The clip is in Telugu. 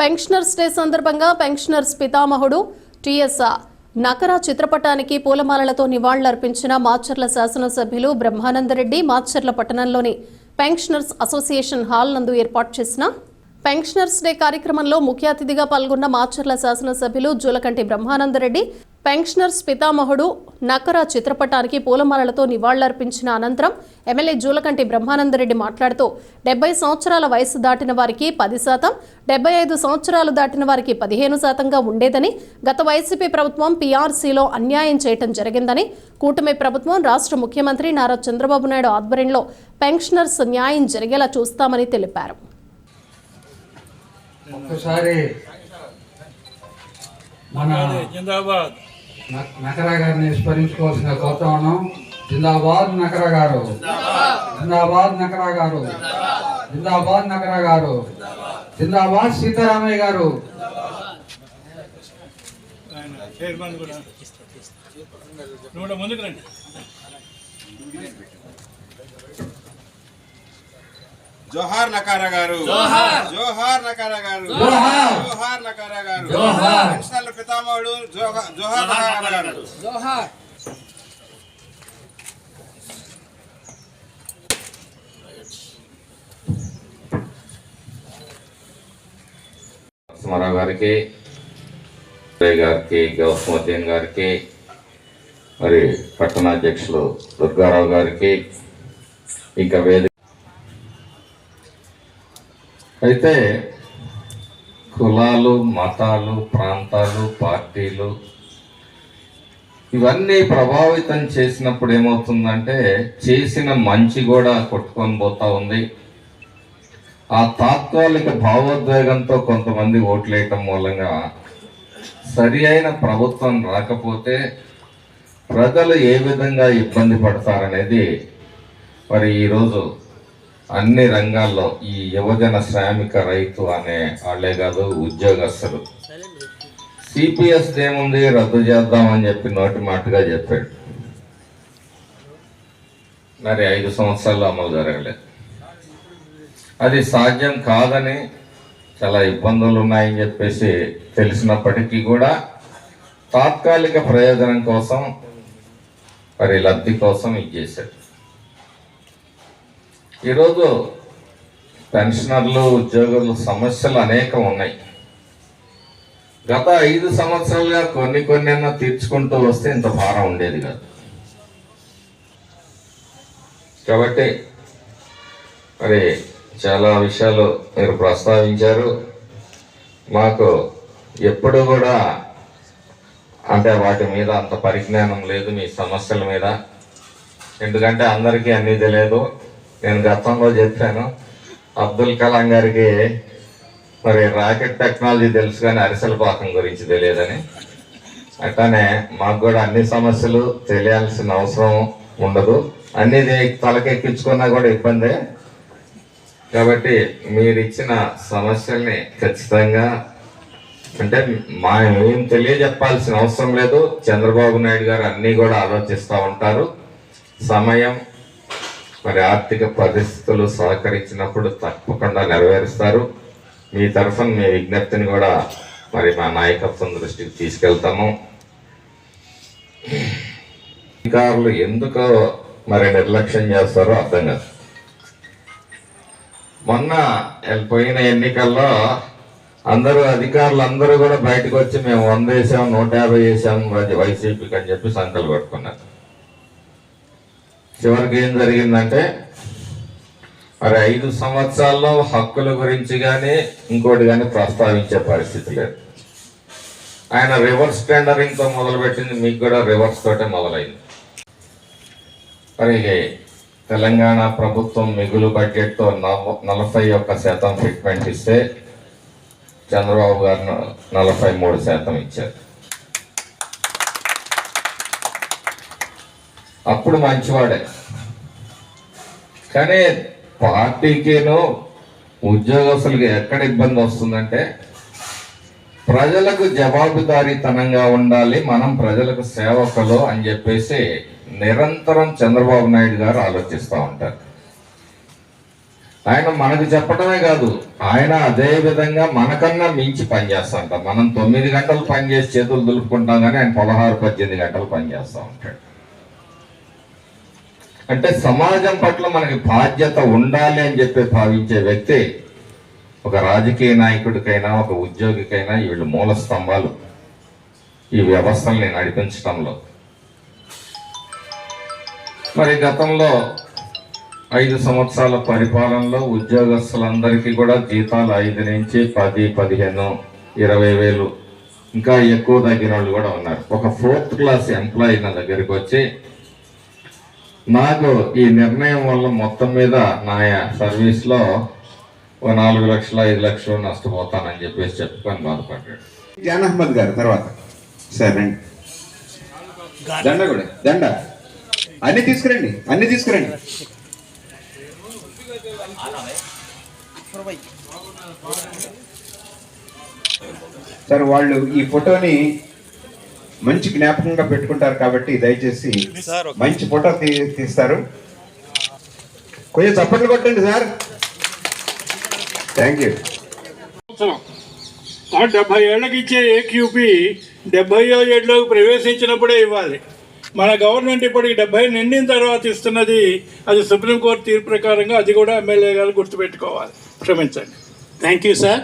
పెన్షనర్స్ డే సందర్భంగా పెన్షనర్స్ పితామహుడు టిఎస్ నకరా చిత్రపటానికి పూలమాలలతో నివాళులర్పించిన మాచర్ల శాసనసభ్యులు బ్రహ్మానందరెడ్డి మాచర్ల పట్టణంలోని పెన్షనర్స్ అసోసియేషన్ హాల్ నందు ఏర్పాటు చేసిన పెన్షనర్స్ డే కార్యక్రమంలో ముఖ్య అతిథిగా పాల్గొన్న మాచర్ల శాసనసభ్యులు జూలకంటి బ్రహ్మానందరెడ్డి పెన్షనర్స్ పితామహుడు నకరా చిత్రపటానికి పూలమాలలతో నివాళులర్పించిన అనంతరం ఎమ్మెల్యే జూలకంటి బ్రహ్మానందరెడ్డి మాట్లాడుతూ డెబ్బై సంవత్సరాల వయసు దాటిన వారికి పది శాతం డెబ్బై ఐదు సంవత్సరాలు దాటిన వారికి పదిహేను శాతంగా ఉండేదని గత వైసీపీ ప్రభుత్వం పీఆర్సీలో అన్యాయం చేయటం జరిగిందని కూటమి ప్రభుత్వం రాష్ట్ర ముఖ్యమంత్రి నారా చంద్రబాబు నాయుడు ఆధ్వర్యంలో పెన్షనర్స్ న్యాయం జరిగేలా చూస్తామని తెలిపారు. మన జిందాబాద్. నకరా గారిని స్మరించుకోవాల్సిన కోరుతా ఉన్నాం జిందాబాద్ నకరా గారు. జిందాబాద్ నకరా గారు. జిందాబాద్ నకరా గారు. జిందాబాద్ సీతారామయ్య గారు. ముందుకు రండి. జోహార్ నకారా గారు జోహార్ జోహార్ నకారా గారు జోహార్. జోహార్ నకారా గారు జోహార్. పెన్షనర్ల పితామహుడు జోహా- జోహార్ నకారా గారు నరసింహారావు గారికి ఉదయ్ గారికి గౌస్మద్దీన్ గారికి మరి పట్టణాధ్యక్షులు దుర్గారావు గారికి ఇంకా వేదిక అయితే కులాలు మతాలు ప్రాంతాలు పార్టీలు ఇవన్నీ ప్రభావితం చేసినప్పుడు ఏమవుతుందంటే చేసిన మంచి కూడా కొట్టుకొని పోతా ఉంది. ఆ తాత్కాలిక భావోద్వేగంతో కొంతమంది ఓట్లేయటం మూలంగా సరి అయిన ప్రభుత్వం రాకపోతే ప్రజలు ఏ విధంగా ఇబ్బంది పడతారనేది మరి ఈరోజు అన్ని రంగాల్లో ఈ యువజన శ్రామిక రైతు అనే వాళ్ళే కాదు ఉద్యోగస్తులు. సిపిఎస్ ఏముంది? రద్దు చేద్దామని చెప్పి నోటి మాటగా చెప్పాడు. మరి ఐదు సంవత్సరాలు అమలు జరగలేదు. అది సాధ్యం కాదని చాలా ఇబ్బందులు ఉన్నాయని చెప్పేసి తెలిసినప్పటికీ కూడా తాత్కాలిక ప్రయోజనం కోసం మరి లబ్ధి కోసం ఇది చేశారు ఈరోజు పెన్షనర్లు ఉద్యోగులు సమస్యలు అనేకం ఉన్నాయి. గత ఐదు సంవత్సరాలుగా కొన్ని కొన్ని అన్నా తీర్చుకుంటూ వస్తే ఇంత భారం ఉండేది కాదు. కాబట్టి మరి చాలా విషయాలు మీరు ప్రస్తావించారు. మాకు ఎప్పుడు కూడా అంటే వాటి మీద అంత పరిజ్ఞానం లేదు మీ సమస్యల మీద. ఎందుకంటే అందరికీ అన్నీ తెలియదు. నేను గతంలో చెప్పాను. అబ్దుల్ కలాం గారికి మరి రాకెట్ టెక్నాలజీ తెలుసు కానీ అరిసెల పాకం గురించి తెలియదని. అట్లానే మాకు కూడా అన్ని సమస్యలు తెలియాల్సిన అవసరం ఉండదు. అన్ని తలకెక్కించుకున్నా కూడా ఇబ్బందే. కాబట్టి మీరు ఇచ్చిన సమస్యల్ని ఖచ్చితంగా అంటే మా ఏం తెలియజెప్పాల్సిన అవసరం లేదు. చంద్రబాబు నాయుడు గారు అన్నీ కూడా ఆలోచిస్తూ ఉంటారు. సమయం మరి ఆర్థిక పరిస్థితులు సహకరించినప్పుడు తప్పకుండా నెరవేరుస్తారు. మీ తరఫున మీ విజ్ఞప్తిని కూడా మరి మా నాయకత్వం దృష్టికి తీసుకెళ్తాము. అధికారులు ఎందుకో మరి నిర్లక్ష్యం చేస్తారో అర్థం కాదు. మొన్న పోయిన ఎన్నికల్లో అందరూ అధికారులు అందరూ కూడా బయటకు వచ్చి మేము వంద వేసాం నూట యాభై వేసాం వైసీపీకి అని చెప్పి సంకలు పెట్టుకున్నారు చివరికి ఏం జరిగిందంటే మరి ఐదు సంవత్సరాల్లో హక్కుల గురించి కానీ ఇంకోటి కానీ ప్రస్తావించే పరిస్థితి లేదు. ఆయన రివర్స్ టెండరింగ్తో మొదలుపెట్టింది మీకు కూడా రివర్స్ తోటే మొదలైంది. మరి తెలంగాణ ప్రభుత్వం మిగులు బడ్జెట్తో నలభై ఒక్క శాతం ట్రీట్మెంట్ ఇస్తే చంద్రబాబు గారు నలభై మూడు శాతం ఇచ్చారు. అప్పుడు మంచివాడే. కానీ పార్టీకిను ఉద్యోగస్తులకి ఎక్కడ ఇబ్బంది వస్తుందంటే ప్రజలకు జవాబుదారీతనంగా ఉండాలి మనం ప్రజలకు సేవకులు అని చెప్పేసి నిరంతరం చంద్రబాబు నాయుడు గారు ఆలోచిస్తూ ఉంటారు. ఆయన మనకు చెప్పడమే కాదు ఆయన అదే విధంగా మనకన్నా మించి పనిచేస్తాంట మనం తొమ్మిది గంటలు పనిచేసి చేతులు దులుపుకుంటాం కానీ ఆయన పదహారు పద్దెనిమిది గంటలు పనిచేస్తూ ఉంటాడు. అంటే సమాజం పట్ల మనకి బాధ్యత ఉండాలి అని చెప్పి భావించే వ్యక్తి ఒక రాజకీయ నాయకుడికైనా ఒక ఉద్యోగికైనా వీళ్ళు మూల స్తంభాలు ఈ వ్యవస్థల్ని నడిపించడంలో మరి గతంలో ఐదు సంవత్సరాల పరిపాలనలో ఉద్యోగస్తులందరికీ కూడా జీతాలు ఐదు నుంచి పది పదిహేను ఇరవై వేలు ఇంకా ఎక్కువ తగ్గిన వాళ్ళు కూడా ఉన్నారు. ఒక ఫోర్త్ క్లాస్ ఎంప్లాయీ నా దగ్గరికి వచ్చి నాకు ఈ నిర్ణయం వల్ల మొత్తం మీద నా సర్వీస్లో ఓ నాలుగు లక్షల ఐదు లక్షలు నష్టపోతానని చెప్పేసి చెప్పుకొని బాధపడ్డాడు. జాన్ అహ్మద్ గారు తర్వాత. సరే దండ కూడా దండ. అన్ని తీసుకురండి అన్ని తీసుకురండి. సార్ వాళ్ళు ఈ ఫోటోని మంచి జ్ఞాపకంగా పెట్టుకుంటారు కాబట్టి దయచేసి మంచి ఫోటో తీ- తీస్తారు. కొంచెం చప్పట్లు కొట్టండి సార్. థ్యాంక్ యూ ఆ డెబ్బై ఏళ్ళకి ఇచ్చే ఏక్యూపీ డెబ్బై ఏళ్ళలోకి ప్రవేశించినప్పుడే ఇవ్వాలి. మన గవర్నమెంట్ ఇప్పటికి డెబ్బై నిండిన తర్వాత ఇస్తున్నది అది సుప్రీంకోర్టు తీర్పు ప్రకారంగా అది కూడా ఎమ్మెల్యే గారు గుర్తుపెట్టుకోవాలి. క్షమించండి. Thank you sir